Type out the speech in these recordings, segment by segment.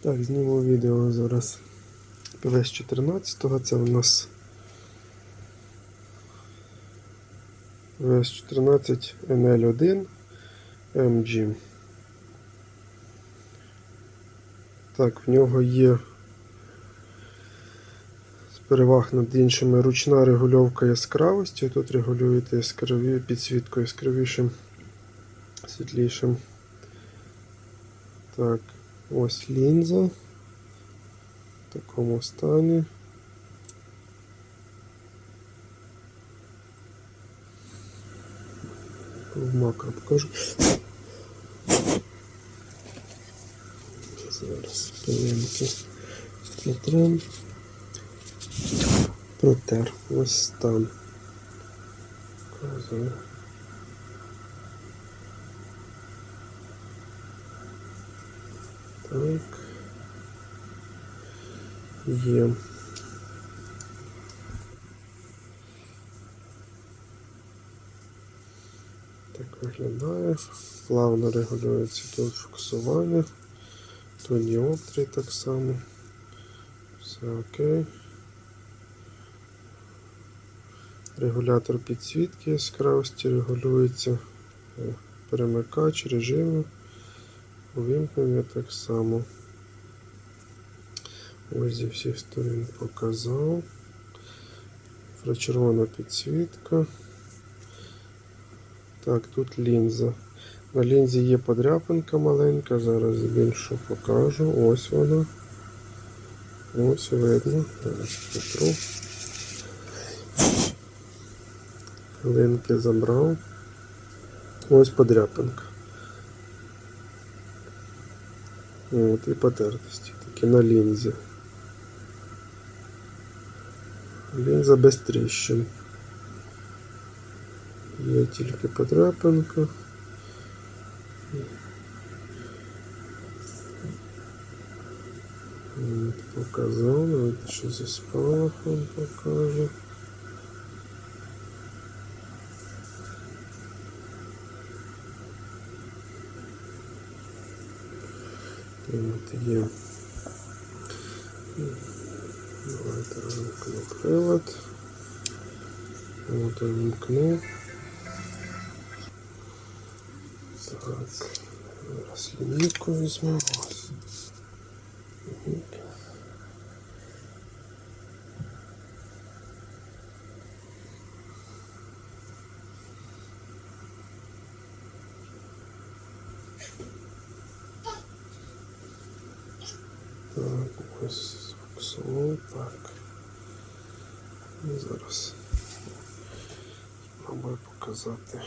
Так, зніму відео зараз ПВС 14 це у нас ПВС 14 NL1 MG. Так, в нього є з переваг над іншими ручна регульовка яскравості. Тут регулюєте яскраві, підсвітку яскравішим, світлішим. Так, ось лінза в такому стані. В макро покажу. Зараз пилинки протрем. Протер. Ось стан. Показую. Так. Є. Так виглядає. Плавно регулюється тут фокусування. Тут діоптрії так само. Все окей. Регулятор підсвітки яскравості регулюється. Перемикач режиму. Увімкнення так само. Ось зі всіх сторон показав. Інфрачервона підсвітка. Так, тут лінза. На лінзі є подряпинка маленька, зараз більше покажу. Ось вона. Ось видно. Зараз потру. Линки забрав. Ось подряпинка. От і потертості такі на лінзі. Лінза без тріщин. Є тільки подряпинка. От, Показав, навіть що зі спалахом покажу. От є. Давайте вимкну прилад. От він вмкнув. Так, зараз лінійку візьмемо. Ось. Так, ось сфокусував, так. Зараз спробую показати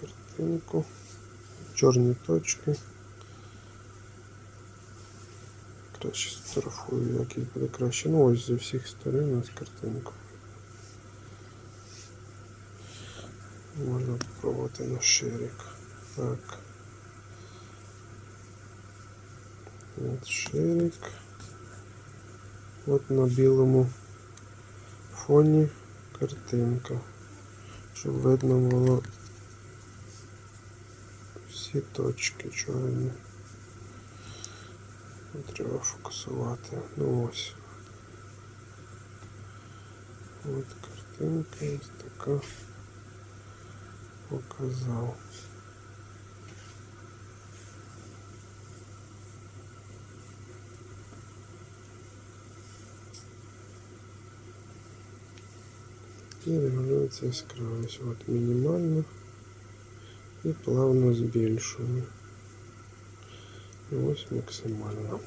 картинку. Чорні точки. Краще сфотографую, який буде краще. Ну ось зі всіх сторон ось картинку. Можна спробувати на ширик. Так. От ширик. От на білому фоні картинка. Щоб видно було всі точки чорні. Треба фокусувати. Ну ось. От картинка ось така показав. І регулюється яскравість. От мінімально і плавно збільшую. І ось максимально.